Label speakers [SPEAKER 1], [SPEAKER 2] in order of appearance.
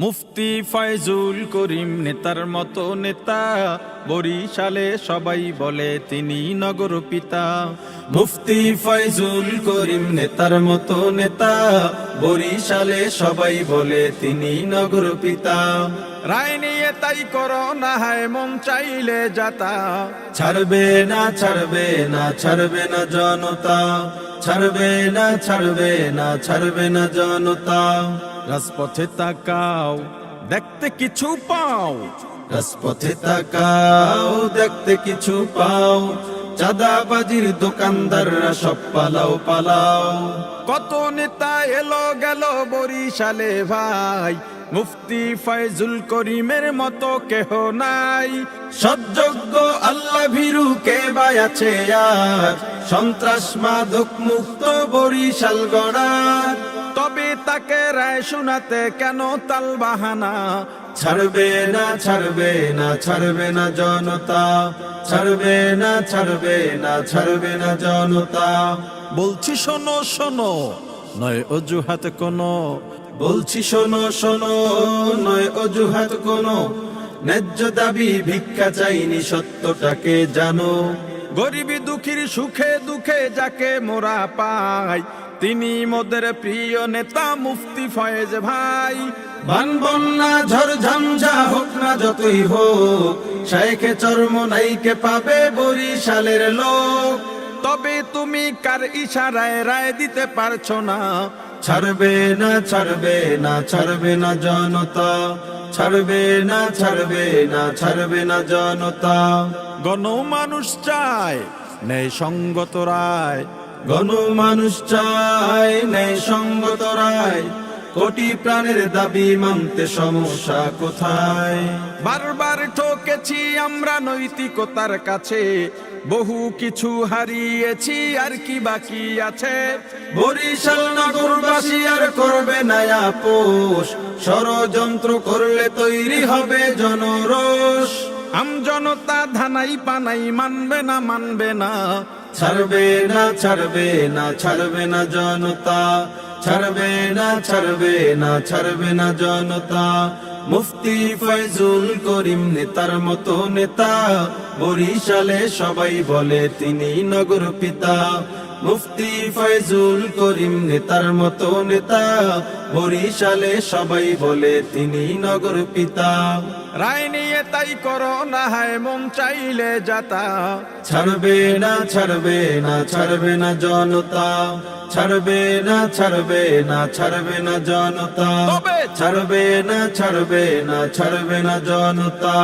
[SPEAKER 1] মুফতি ফয়জুল করিম নেতার মতো নেতা, বরিশালে সবাই বলে তিনি নগর পিতা। মুফতি ফয়জুল করিম নেতার মতো নেতা, বরিশালে সবাই বলে তিনি নগর পিতা। রায় নিয়ে তাই করো না হায় মন চাইলে যাতা। ছাড়বে না ছাড়বে না ছাড়বে না জনতা। ছাড়বে না ছাড়বে না ছাড়বে না জনতা। রাজপথে তাকাও দেখতে কিছু পাও। রাজপথে তাকাও দেখতে কিছু পাও। চাঁদাবাজির দোকানদাররা সব পালাও পালাও। কত নেতা এলো গেল বরিশালে ভাই। মুফতি ফয়জুল করিমের মতো কেহ নাই। সৎযোগ্য আল্লাহ ভীরু কে বাই আছে আর? সন্ত্রাস মাদক মুক্ত বরিশাল গড়ার। তবে তাকে রায় শোনাতে কেন তাল বাহানা? ছাড়বে না ছাড়বে না ছাড়বে না জনতা। ছাড়বে না ছাড়বে না ছাড়বে না জনতা। বলছি শোনো শোনো নয় অজুহাত কোনো। বলছি শোনো শোনো নয় অজুহাত কোনো। ন্যায্য দাবি ভিক্ষা চাইনি সত্যটাকে জানো। গরিবী দুঃখীর সুখে দুঃখে যাকে মোরা পাই তিনি মোদের প্রিয় নেতা মুফতি ফয়েজ ভাই। বান বন্যা ঝড় ঝঞ্ঝা হোক না যতই হোক শাইখে চর্ম নাইকে পাবে বরিশালের লোক। তবে তুমি কার ইশারায় রায় দিতে পারছ না? ছাড়বে না ছাড়বে না ছাড়বে না জনতা। ছাড়বে না ছাড়বে না ছাড়বে না জনতা। গণ মানুষ চায় নেই সঙ্গত রায়। গণ মানুষ চায় নেই সঙ্গত রায়। কোটি প্রাণের দাবি মানতে সমস্যা কোথায়? বারবার ঠকেছি আমরা নৈতিকতার কাছে। বহু কিছু হারিয়েছি আর কি বাকি আছে? বরিশাল নগরবাসী আর করবে না আপোষ। ষড়যন্ত্র করলে তৈরি হবে জনরোষ। আম জনতা ধানাই পানাই মানবে না মানবে না। ছাড়বে না ছাড়বে না ছাড়বে না জনতা। ছাড়বে না ছাড়বে না ছাড়বে না জনতা। মুফতি ফয়জুল করিম নেতার মতো নেতা। বরিশালে সবাই বলে তিনি নগর পিতা। মুফতি ফয়জুল করিম নেতার মতো নেতা বরিশালে সবাই বলে তিনি নগর পিতা। রায় নিয়ে তাই করো না হায় মন চাইলে যাতা। ছাড়বে না ছাড়বে না ছাড়বে না জনতা। ছাড়বে না ছাড়বে না ছাড়বে না জনতা। ছাড়বে না ছাড়বে না ছাড়বে না জনতা।